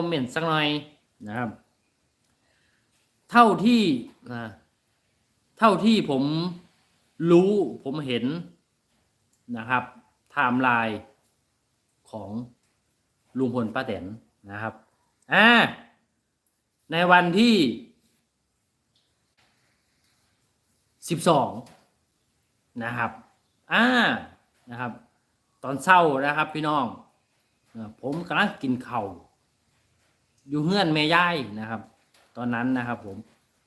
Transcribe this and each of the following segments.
คอมเมนต์สักหน่อยนะครับ เท่าที่นะเท่าที่ผมรู้ผมเห็นนะครับไทม์ไลน์ของลุงพลป้าแตนนะครับอ่าในวันที่สิบสองนะครับอ่านะครับ ตอนเช้านะครับพี่น้อง ผมกำลังกินเข่า อยู่เฮือนแม่ย่ายนะครับ ตอนนั้นนะครับผม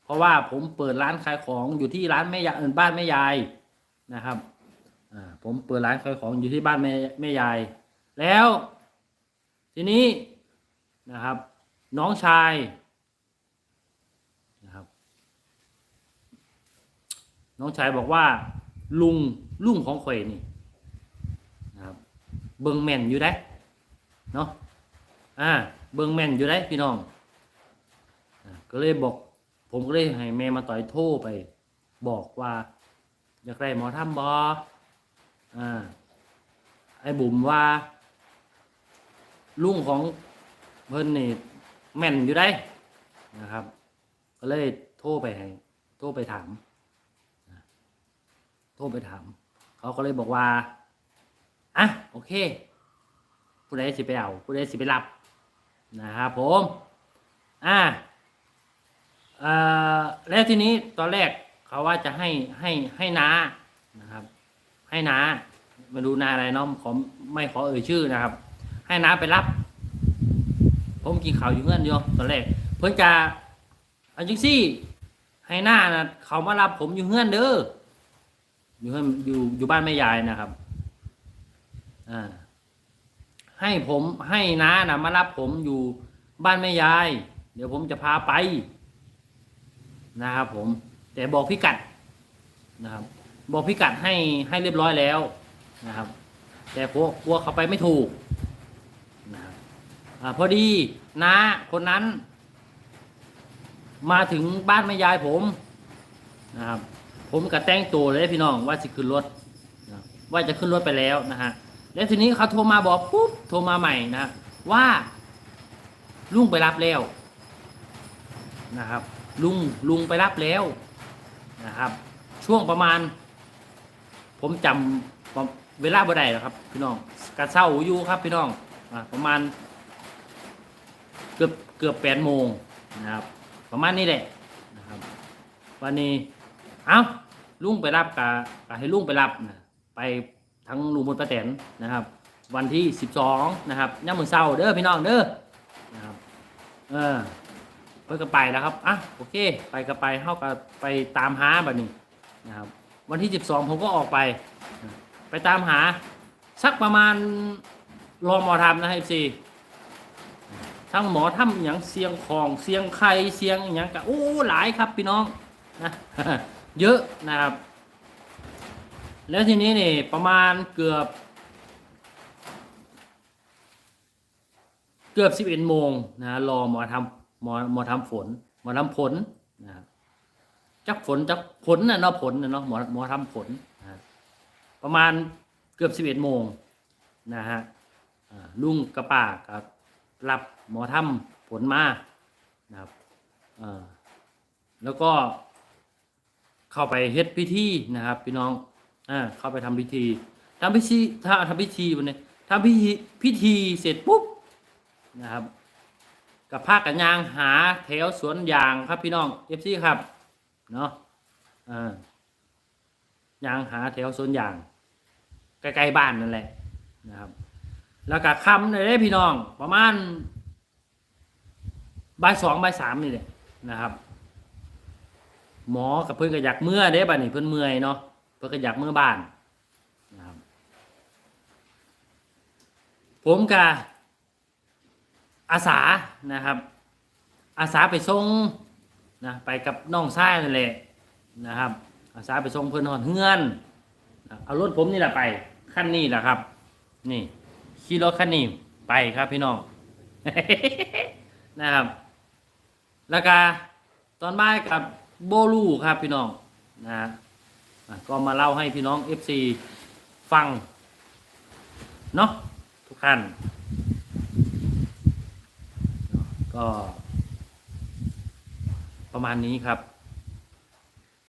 เพราะว่าผมเปิดร้านขายของอยู่ที่ร้านแม่ยายเอินบ้านแม่ยายนะครับอ่าผมเปิดร้านขายของอยู่ที่บ้านแม่แม่ยาย แล้ว ทีนี้นะครับ น้องชายนะครับ น้องชายบอกว่า ลุงลุงของข่อยนี่นะครับ เบิงแม่นอยู่ได้เนาะอ่า เบิงแม่นอยู่ได้พี่น้องอก็เลยบอก ผมก็เลยให้แม่มาต่อยโทรไป บอกว่าอยากได้หมอทำบออ่าไอ้บุ๋มว่า ลุงของเพิ่นนี่แม่นอยู่ได้นะครับ ก็เลยโทรไปให้โทรไปถาม โทรไปถาม เขาก็เลยบอกว่าอะโอเค ผู้ใดสิไปเอาผู้ใดสิไปรับ นะครับผมอ่าเอ่อแล้วทีนี้ตอนแรกเขาว่าจะให้ให้ให้น้านะครับ ให้น้าม่รู้นาอะไรเนาะขอไม่ขอเอ่ยชื่อนะครับ ให้น้าไปรับ ผมกินข้าวอยู่เงื่อนอยู่ตอนแรก เพิ่อนจะอันจังซี่ ให้หน้านะเขามารับผมอยู่เงื่อนเด้ออยู่เงื่อนอยู่อยู่บ้านแม่ยายนะครับ อ่า ให้ผมให้น้านะมารับผมอยู่บ้านแม่ยาย เดี๋ยวผมจะพาไป นะครับผม แต่บอกพิกัดนะครับ บอกพิกัดให้ให้เรียบร้อยแล้วนะครับ แต่พวกลัวเขาไปไม่ถูกนะครับอาพอดีน้าคนนั้น มาถึงบ้านแม่ยายผมนะครับ ผมก็แต่งตัวเลยพี่น้องว่าจะขึ้นรถนะว่าจะขึ้นรถไปแล้วนะฮะ แล้วทีนี้เขาโทรมาบอกปุ๊บโทรมาใหม่นะว่าลุงไปรับแล้วนะครับ ลุงลุงไปรับแล้วนะครับ ช่วงประมาณ ผมจำประเวลาบ่ได้หรอครับ พี่น้องกระเช้าอยู่ครับพี่น้องอประมาณ เกือบเกือบแปดโมงนะครับ ประมาณนี้แหละนะครับ วันนี้ เอ้าลุงไปรับกะกะให้ลุงไปรับนะไป ทั้งลุงบนประแตนนะครับ วันที่สิบสองนะครับย่ามมือเศร้าเด้อพี่น้องเด้อนะครับเออเพิ่นก็ไปแล้วครับอะโอเค ไปก็ไปเข้าก็ไปตามหาแบบนี้นะครับ วันที่สิบสองผมก็ออกไป ไปตามหาสักประมาณรอหมอทำนะเอฟซีทั้งหมอทำอย่างเสียงของเสียงไข่เสียงอย่างกะโอ้หลายครับพี่น้องนะเยอะนะครับ แล้วทีนี้นี่ประมาณเกือบ เกือบสิบเอ็ดโมงนะรอหมอทำหมอหมอทำฝน หมอทำผลนะจักฝนจักผลนะเนาะผลนะเนาะหมอหมอทำผลนะประมาณเกือบสิบเอ็ดโมงนะฮะลุงกระป่ากับรับหมอทำผลมานะครับแล้วก็เข้าไปเฮ็ดพิธีนะครับ พี่น้อง อ่าเข้าไปทำพิธีทำพิธีถ้าทำพิธีวันนี้ทำพิธีพิธีเสร็จปุ๊บนะครับ กับภาคกันยางหาแถวสวนยางครับพี่น้องเอฟซีครับเนาะอ่ายางหาแถวสวนยางใกล้ๆบ้านนั่นแหละนะครับ แล้วก็คำเลยได้พี่น้อง ประมาณบ่ายสองบ่ายสามนี่แหละนะครับ หมอกับเพื่อนก็อยากเมื่อเด้บัดนี้เพื่อนเมื่อยเนาะ พื่อก็อยากเมื่อบ้านนะครับผมกับอาสานะครับ อาสาไปส่งนะไปกับน้องชายนั่นแหละนะครับ อาสาไปส่งเพื่อนหอนเฮือนเอารถผมนี่แหละไปขั้นนี้แหละครับ นี่ขี่รถคันนี้ไปครับพี่น้องนะครับ แล้วก็ตอนบ่ายกับโบลูครับพี่น้องนะฮะอะ ก็มาเล่าให้พี่น้อง FC ฟัง เนาะทุกท่าน ก็ ประมาณนี้ครับ